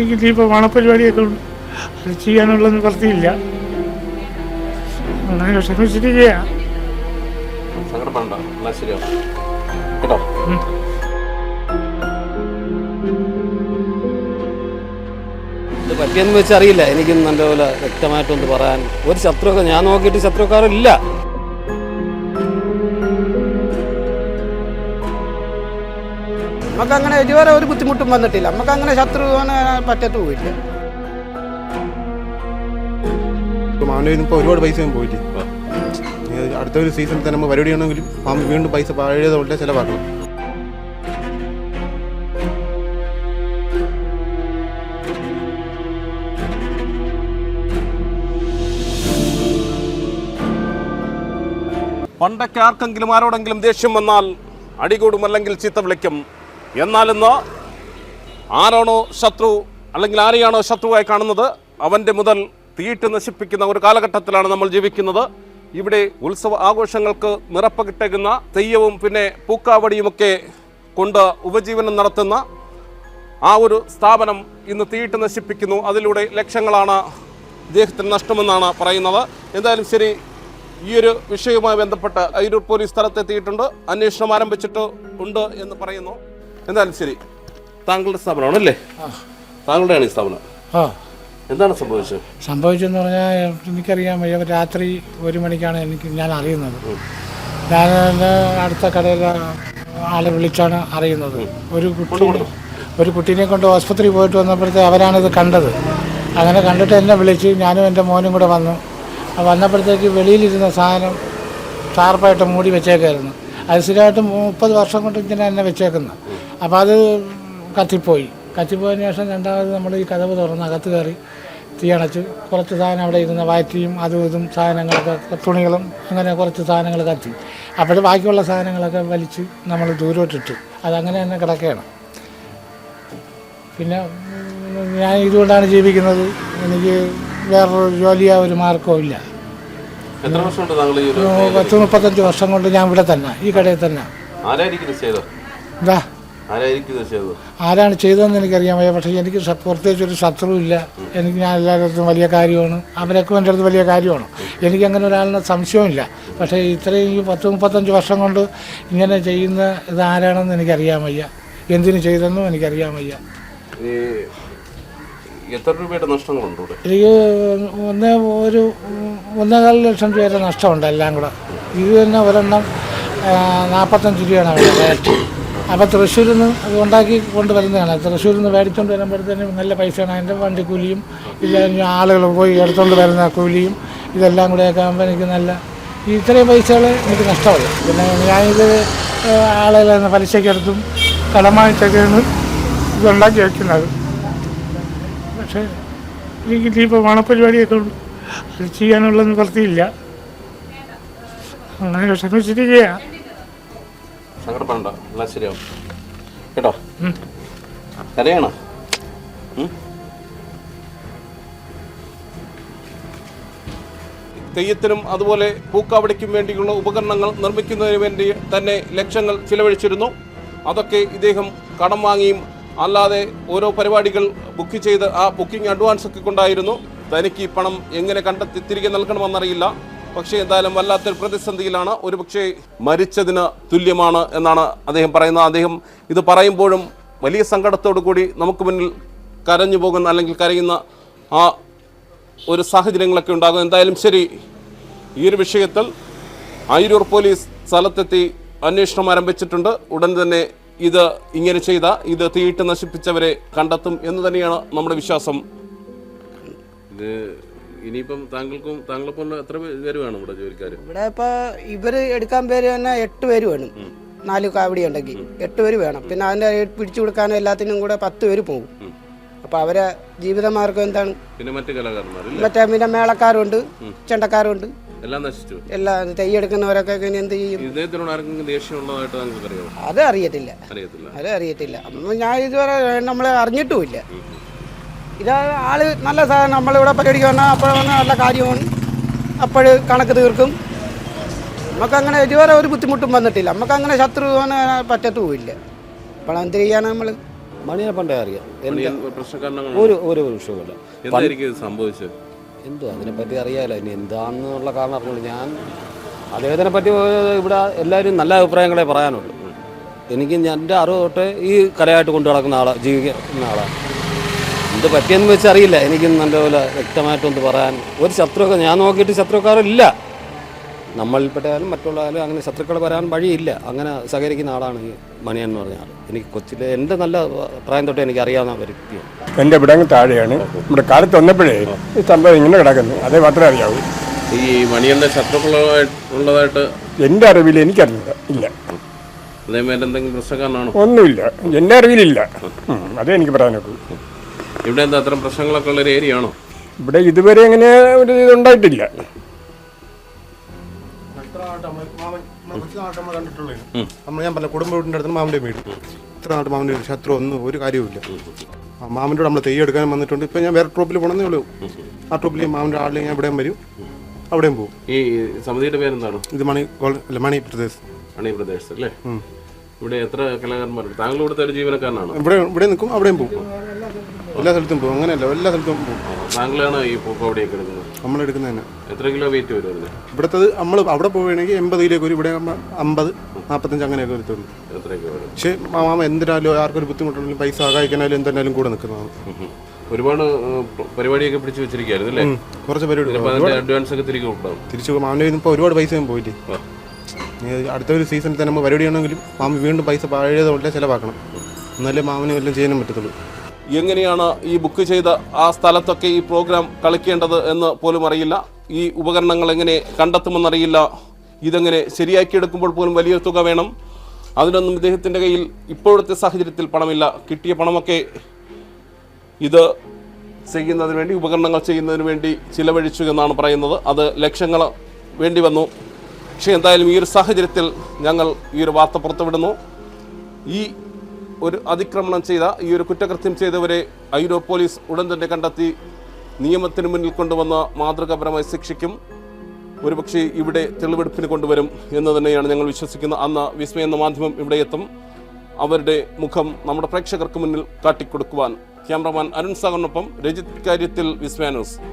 എനിക്ക് ഇപ്പോൾ മണപ്പരിപാടിയൊക്കെ ഉണ്ട് അത് ചെയ്യാനുള്ള നിവർത്തിയില്ല അങ്ങനെ വിഷമിച്ചിരിക്കുകയാണ് സങ്കടപ്പെടണ്ട. എല്ലാം ശരിയാവും. കേട്ടോ? ഇത് പറ്റിയെന്ന് വെച്ചറിയില്ല. എനിക്കും നല്ലപോലെ വ്യക്തമായിട്ടൊന്ന് പറയാൻ. ഒരു ശത്രുക്ക ഞാൻ നോക്കിയിട്ട് ശത്രുക്കാരില്ല നമുക്ക് അങ്ങനെ ഇതുവരെ ഒരു ബുദ്ധിമുട്ടും വന്നിട്ടില്ല. നമുക്ക് അങ്ങനെ ശത്രു പറ്റത്തുമില്ല ഇപ്പോൾ ഒരുപാട് പൈസ പോയില്ലേ? അടുത്ത ഒരു സീസണിൽ തന്നെ പരിപാടി ചെയ്യണമെങ്കിലും അവൻ വീണ്ടും പൈസ പഴയതുപോലെ ചിലവാക്കണം. പണ്ടൊക്കെ ആർക്കെങ്കിലും ആരോടെങ്കിലും ദേഷ്യം വന്നാൽ അടികൂടും അല്ലെങ്കിൽ ചീത്ത വിളിക്കും. എന്നാൽ ഇന്ന് ആരാണോ ശത്രു അല്ലെങ്കിൽ ആരെയാണോ ശത്രുവായി കാണുന്നത് അവന്റെ മുതൽ തീയിട്ട് നശിപ്പിക്കുന്ന ഒരു കാലഘട്ടത്തിലാണ് നമ്മൾ ജീവിക്കുന്നത്. ഇവിടെ ഉത്സവ ആഘോഷങ്ങൾക്ക് നിറപ്പകിട്ടേക്കുന്ന തെയ്യവും പിന്നെ പൂക്കാവടിയുമൊക്കെ കൊണ്ട് ഉപജീവനം നടത്തുന്ന ആ ഒരു സ്ഥാപനം ഇന്ന് തീയിട്ട് നശിപ്പിക്കുന്നു. അതിലൂടെ ലക്ഷങ്ങളാണ് ഇദ്ദേഹത്തിന് നഷ്ടമെന്നാണ് പറയുന്നത്. എന്തായാലും ശരി ഈ ഒരു വിഷയവുമായി ബന്ധപ്പെട്ട് അയിരൂർ പോലീസ് സ്ഥലത്തെത്തിയിട്ടുണ്ട്. അന്വേഷണം ആരംഭിച്ചിട്ട് ഉണ്ട് എന്ന് പറയുന്നു. എന്തായാലും ശരി. താങ്കളുടെ സ്ഥാപനമാണ് അല്ലേ താങ്കളുടെയാണ് ഈ സ്ഥാപനം. ആ. എന്താണ് സംഭവിച്ചത്? സംഭവിച്ചെന്ന് പറഞ്ഞാൽ എനിക്കറിയാൻ വയ്യ രാത്രി ഒരു മണിക്കാണ് എനിക്ക് ഞാൻ അറിയുന്നത്. ഞാൻ അടുത്ത കടയിലെ ആളെ വിളിച്ചാണ് അറിയുന്നത്. ഒരു കുട്ടി ഒരു കുട്ടീനെ കൊണ്ട് ആസ്പത്രി പോയിട്ട് വന്നപ്പോഴത്തെ അവരാണിത് കണ്ടത്. അങ്ങനെ കണ്ടിട്ട് എന്നെ വിളിച്ച് ഞാനും എന്റെ മോനും കൂടെ വന്നു. വന്നപ്പോഴത്തേക്ക് വെളിയിലിരുന്ന സാധനം ടാർപ്പായിട്ട് മൂടി വെച്ചേക്കായിരുന്നു. അത് സ്ഥിരമായിട്ട് മുപ്പത് വർഷം കൊണ്ട് ഇങ്ങനെ തന്നെ വെച്ചേക്കുന്നത് അപ്പോൾ അത് കത്തിപ്പോയി. കത്തിപ്പോയതിന് ശേഷം രണ്ടാമത് നമ്മൾ ഈ കഥവ് തുറന്ന് അകത്ത് കയറി തീയണച്ച് കുറച്ച് സാധനം അവിടെ ഇരുന്ന വാറ്റിയും അതും ഇതും സാധനങ്ങളൊക്കെ തുണികളും അങ്ങനെ കുറച്ച് സാധനങ്ങൾ കത്തി. അപ്പോൾ ബാക്കിയുള്ള സാധനങ്ങളൊക്കെ വലിച്ച് നമ്മൾ ദൂരോട്ടിട്ടു. അതങ്ങനെ തന്നെ കിടക്കുകയാണ്. പിന്നെ ഞാൻ ഇതുകൊണ്ടാണ് ജീവിക്കുന്നത്. എനിക്ക് വേറൊരു ജോലിയോ ഒരു മാർഗവും ഇല്ല എത്ര വർഷമുണ്ട് താങ്കൾ ഈ ഒരു ഒരു പത്ത് മുപ്പത്തഞ്ച് വർഷം കൊണ്ട് ഞാൻ ഇവിടെ തന്നെ ഈ കടയിൽ തന്നെ. ആരായിരിക്കും ഇത് ചെയ്തത്? എന്താ ആരായിരിക്കും ഇത് ചെയ്തത്? ആരാണ് ചെയ്തതെന്ന് എനിക്കറിയാൻ വയ്യ പക്ഷേ എനിക്ക് സ- പ്രത്യേകിച്ച് ഒരു ശത്രു ഇല്ല എനിക്ക് ഞാൻ എല്ലായിടത്തും വലിയ കാര്യമാണ്. അവരൊക്കെ എന്റെ അടുത്ത് വലിയ കാര്യമാണ്. എനിക്ക് അങ്ങനെ ഒരാളിനെ സംശയമില്ല പക്ഷേ ഇത്രയും ഈ പത്ത് മുപ്പത്തഞ്ച് വർഷം കൊണ്ട് ഇങ്ങനെ ചെയ്യുന്ന ഇത് ആരാണെന്ന് എനിക്കറിയാൻ വയ്യ എന്തിനു ചെയ്തെന്നും എനിക്കറിയാൻ വയ്യ ഈ എത്ര രൂപയുടെ നഷ്ടങ്ങളുണ്ട് ഇവിടെ? എനിക്ക് ഒന്ന് ഒരു ഒന്നേകാൽ ലക്ഷം രൂപയുടെ നഷ്ടമുണ്ട് എല്ലാം കൂടെ. ഇത് തന്നെ ഒരെണ്ണം നാൽപ്പത്തഞ്ച് രൂപയാണ് അവിടെ അപ്പോൾ തൃശ്ശൂരിൽ നിന്ന് അത് ഉണ്ടാക്കി കൊണ്ടുവരുന്നതാണ്. തൃശ്ശൂരിൽ നിന്ന് മേടിച്ചുകൊണ്ട് വരുമ്പോഴത്തേനും നല്ല പൈസയാണ്. അതിന്റെ വണ്ടിക്കൂലിയും ഇല്ല ഇനി ആളുകൾ പോയി എടുത്തുകൊണ്ട് വരുന്ന കൂലിയും ഇതെല്ലാം കൂടെയൊക്കെ ആകുമ്പോൾ എനിക്ക് നല്ല ഇത്രയും പൈസകൾ എനിക്ക് നഷ്ടമല്ല. പിന്നെ ഞാനിത് ആളുകളെ പലിശക്കെടുത്തും കടമായിട്ടൊക്കെയാണ് ഇതുണ്ടാക്കി വയ്ക്കുന്നത് പക്ഷേ എനിക്ക് ഇനിയിപ്പോൾ മണപ്പരിപാടിയൊക്കെ ഉണ്ട് അത് ചെയ്യാനുള്ള നിവൃത്തിയില്ല അങ്ങനെ വിഷമിച്ചിരിക്കുകയാണ് സങ്കടപ്പെടണ്ട എല്ലാം ശരിയാവും. കേട്ടോ? കരയണോ? ഉം? തെയ്യത്തിനും അതുപോലെ പൂക്കാവടിക്കും വേണ്ടിയുള്ള ഉപകരണങ്ങൾ നിർമ്മിക്കുന്നതിന് വേണ്ടി തന്നെ ലക്ഷങ്ങൾ ചിലവഴിച്ചിരുന്നു. അതൊക്കെ ഇദ്ദേഹം കടം വാങ്ങിയും അല്ലാതെ ഓരോ പരിപാടികൾ ബുക്ക് ചെയ്ത് ആ ബുക്കിംഗ് അഡ്വാൻസ് ഒക്കെ കൊണ്ടായിരുന്നു. തനിക്ക് ഈ പണം എങ്ങനെ കണ്ടെത്തി തിരികെ നൽകണമെന്നറിയില്ല. പക്ഷേ എന്തായാലും വല്ലാത്തൊരു പ്രതിസന്ധിയിലാണ്. ഒരുപക്ഷെ മരിച്ചതിന് തുല്യമാണ് എന്നാണ് അദ്ദേഹം പറയുന്നത്. അദ്ദേഹം ഇത് പറയുമ്പോഴും വലിയ സങ്കടത്തോടു കൂടി നമുക്ക് മുന്നിൽ കരഞ്ഞു പോകുന്ന അല്ലെങ്കിൽ കരയുന്ന ആ ഒരു സാഹചര്യങ്ങളൊക്കെ ഉണ്ടാകും. എന്തായാലും ശരി ഈ ഒരു വിഷയത്തിൽ ആയിരൂർ പോലീസ് സ്ഥലത്തെത്തി അന്വേഷണം ആരംഭിച്ചിട്ടുണ്ട്. ഉടൻ തന്നെ ഇത് ഇങ്ങനെ ചെയ്ത ഇത് തീയിട്ട് നശിപ്പിച്ചവരെ കണ്ടെത്തും എന്ന് തന്നെയാണ് നമ്മുടെ വിശ്വാസം. ഇത് ഇനിയിപ്പം താങ്കൾക്കും താങ്കളെ പോലെ എത്ര പേര് വേണം ഇവിടെ ജോലിക്കാർ ഇവിടെ ഇപ്പൊ ഇവർ എടുക്കാൻ പേര് തന്നെ എട്ട് പേര് വേണം. നാല് കാവടി ഉണ്ടെങ്കിൽ എട്ട് പേര് വേണം. പിന്നെ അതിന്റെ പിടിച്ചു കൊടുക്കാനും എല്ലാത്തിനും കൂടെ പത്ത് പേര് പോകും. അപ്പൊ അവരെ ജീവിതമാർഗം എന്താണ്? പിന്നെ മറ്റു മറ്റേ പിന്നെ മേളക്കാരുണ്ട് ചെണ്ടക്കാരുണ്ട്. എല്ലാം നശിച്ചു. എല്ലാ തെയ്യെടുക്കുന്നവരൊക്കെ ഇനി എന്ത് ചെയ്യും? ഇദ്ദേഹത്തിനോട് ആർക്കെങ്കിലും ദേഷ്യമുള്ളതായിട്ട് താങ്കൾക്ക് അറിയാമോ അത് അറിയത്തില്ല. അറിയത്തില്ല. അത് അറിയത്തില്ല. ഞാൻ ഇതുവരെ നമ്മൾ അറിഞ്ഞിട്ടുമില്ല. ഇത് ആൾ നല്ല സാധനം നമ്മളിവിടെ പരിപാടിക്ക് വന്നാൽ അപ്പോൾ വന്നാൽ നല്ല കാര്യമാണ് അപ്പോൾ കണക്ക് തീർക്കും. നമുക്കങ്ങനെ ഇതുവരെ ഒരു ബുദ്ധിമുട്ടും വന്നിട്ടില്ല. നമുക്കങ്ങനെ ശത്രു പറ്റത്തുമില്ല. അപ്പോൾ എന്ത് ചെയ്യാനാണ് നമ്മൾ മണിയെ പണ്ടേ അറിയാം. ഒരു ഒരു വിഷയമില്ല സംഭവിച്ചത്? എന്തോ അതിനെപ്പറ്റി അറിയാമല്ലോ ഇനി എന്താണെന്നുള്ള കാരണം അറിഞ്ഞുള്ളൂ ഞാൻ അദ്ദേഹത്തിനെ പറ്റി ഇവിടെ എല്ലാവരും നല്ല അഭിപ്രായങ്ങളെ പറയാനുള്ളൂ. എനിക്ക് എന്റെ അറിവ് തൊട്ട് ഈ കലയായിട്ട് കൊണ്ടു നടക്കുന്ന ആളാണ് ജീവിക്കുന്ന ആളാണ് എന്ത് പറ്റിയെന്ന് വെച്ചറിയില്ല. എനിക്കും നല്ലപോലെ വ്യക്തമായിട്ടൊന്ന് പറയാൻ. ഒരു ശത്രുവൊക്കെ ഞാൻ നോക്കിയിട്ട് ശത്രുക്കാരില്ല നമ്മളിൽപ്പെട്ടായാലും മറ്റുള്ളതായാലും അങ്ങനെ ശത്രുക്കൾ വരാൻ വഴിയില്ല. അങ്ങനെ സഹകരിക്കുന്ന ആളാണ് ഈ മണിയൻ എന്ന് പറഞ്ഞാൽ ആൾ. എനിക്ക് കൊച്ചിലെ എന്റെ നല്ല പ്രായം തൊട്ട് എനിക്ക് അറിയാവുന്ന വ്യക്തിയാണ്. എന്റെ ഇവിടെ അങ്ങ് താഴെയാണ്. ഇവിടെ കാലത്ത് വന്നപ്പോഴേ ഈ സംഭവം ഇങ്ങനെ കിടക്കുന്നു. അതേ മാത്രമേ അറിയാവൂ. ഈ മണിയന്റെ ശത്രുക്കളുള്ളതായിട്ട് ഉള്ളതായിട്ട് എന്റെ അറിവിൽ എനിക്കറിഞ്ഞില്ല ഇല്ല. അതേമാതിരി എന്തെങ്കിലും പ്രശ്നക്കാരനാണോ? ഒന്നുമില്ല. എന്റെ അറിവിലില്ല. അതേ എനിക്ക് പറയാനൊക്കെ ഇവിടെ എന്താ അത്തരം പ്രശ്നങ്ങളൊക്കെ ഉള്ള ഒരു ഏരിയ ആണോ? ഇവിടെ ഇതുവരെ അങ്ങനെ ഒരു ഇതുണ്ടായിട്ടില്ല. നമ്മൾ കണ്ടിട്ടുള്ളൂ നമ്മൾ ഞാൻ പറഞ്ഞ കുടുംബ വീടിന്റെ അടുത്ത് മാമന്റെ വീട്. ഇത്ര നാട്ട് മാമന്റെ ശത്രു ഒന്നും ഒരു കാര്യവുമില്ല മാമന്റെ നമ്മൾ തെയ്യം എടുക്കാൻ വന്നിട്ടുണ്ട്. ഇപ്പം ഞാൻ വേറെ ട്രോപ്പിൽ പോകണമെന്നേ ഉള്ളൂ. ആ ട്രോപ്പിൽ മാമന്റെ ആളിൽ ഞാൻ ഇവിടെയും വരും. അവിടെയും പോകും ഈ സമിതിയുടെ പേരെന്താണ്? ഇത് മണി അല്ല മണി പ്രദേശ് മണി പ്രദേശ് അല്ലേ? ഇവിടെ എത്ര കലാകാരന്മാരുണ്ട്? താങ്കൾ ഇവിടുത്തെ ഒരു ജീവനക്കാരനാണ്? ഇവിടെ ഇവിടെ നിൽക്കും അവിടെയും പോകും എല്ലാ സ്ഥലത്തും പോകും അങ്ങനെയല്ല എല്ലാ സ്ഥലത്തും പോകും താങ്കളാണ് ഈ പൂക്കോടിയൊക്കെ എടുക്കുന്നത്. നമ്മൾ എടുക്കുന്നത് തന്നെ എത്ര കിലോ വെയിറ്റ് വരും അതിന്? ഇവിടുത്തത് നമ്മൾ അവിടെ പോവുകയാണെങ്കിൽ എൺപത് കിലോക്ക് വരും. ഇവിടെ അമ്പത് നാൽപ്പത്തഞ്ച് അങ്ങനെയൊക്കെ വരുത്തുള്ളൂ. എത്രയൊക്കെ വരും? പക്ഷേ മാമ എന്തിനാലും ആർക്കൊരു ബുദ്ധിമുട്ടുണ്ടെങ്കിലും പൈസ സഹായിക്കാനാലും എന്തായാലും കൂടെ നിൽക്കുന്നതാണ്. ഒരുപാട് പരിപാടിയൊക്കെ പിടിച്ചു വെച്ചിരിക്കുകയായിരുന്നു അല്ലേ? കുറച്ച് പരിപാടി അഡ്വാൻസ് ഒക്കെ തിരികെ തിരിച്ചു മാമന്റെ ഇപ്പോൾ ഒരുപാട് പൈസയും പോയില്ലേ? ഇനി അടുത്ത ഒരു സീസണിൽ തന്നെ നമ്മൾ പരിപാടി ആണെങ്കിലും മാമ വീണ്ടും പൈസ പഴയതുകൊണ്ടേ ചിലവാക്കണം. എന്നാലേ മാമന് എല്ലാം ചെയ്യാനും പറ്റത്തുള്ളൂ. എങ്ങനെയാണ് ഈ ബുക്ക് ചെയ്ത ആ സ്ഥലത്തൊക്കെ ഈ പ്രോഗ്രാം കളിക്കേണ്ടത് എന്ന് പോലും അറിയില്ല. ഈ ഉപകരണങ്ങൾ എങ്ങനെ കണ്ടെത്തുമെന്നറിയില്ല. ഇതെങ്ങനെ ശരിയാക്കിയെടുക്കുമ്പോൾ പോലും വലിയ തുക വേണം. അതിനൊന്നും ഇദ്ദേഹത്തിന്റെ കയ്യിൽ ഇപ്പോഴത്തെ സാഹചര്യത്തിൽ പണമില്ല. കിട്ടിയ പണമൊക്കെ ഇത് ചെയ്യുന്നതിന് വേണ്ടി ഉപകരണങ്ങൾ ചെയ്യുന്നതിന് വേണ്ടി ചിലവഴിച്ചു എന്നാണ് പറയുന്നത്. അത് ലക്ഷങ്ങൾ വേണ്ടി വന്നു. പക്ഷേ എന്തായാലും ഈ ഒരു സാഹചര്യത്തിൽ ഞങ്ങൾ ഈ ഒരു വാർത്ത പുറത്തുവിടുന്നു. ഈ ഒരു അതിക്രമണം ചെയ്ത ഈ ഒരു കുറ്റകൃത്യം ചെയ്തവരെ ഐരോ പോലീസ് ഉടൻ തന്നെ കണ്ടെത്തി. നിയമത്തിന് മുന്നിൽ കൊണ്ടുവന്ന മാതൃകാപരമായി ശിക്ഷിക്കും ഒരുപക്ഷെ ഇവിടെ തെളിവെടുപ്പിന് കൊണ്ടുവരും എന്ന് തന്നെയാണ് ഞങ്ങൾ വിശ്വസിക്കുന്നത് അന്ന് വിസ്മയ എന്ന മാധ്യമം ഇവിടെ എത്തും. അവരുടെ മുഖം നമ്മുടെ പ്രേക്ഷകർക്ക് മുന്നിൽ കാട്ടിക്കൊടുക്കുവാൻ ക്യാമറമാൻ അരുൺ സാഗറിനൊപ്പം രജിത് കാര്യത്തിൽ വിസ്മയ ന്യൂസ്.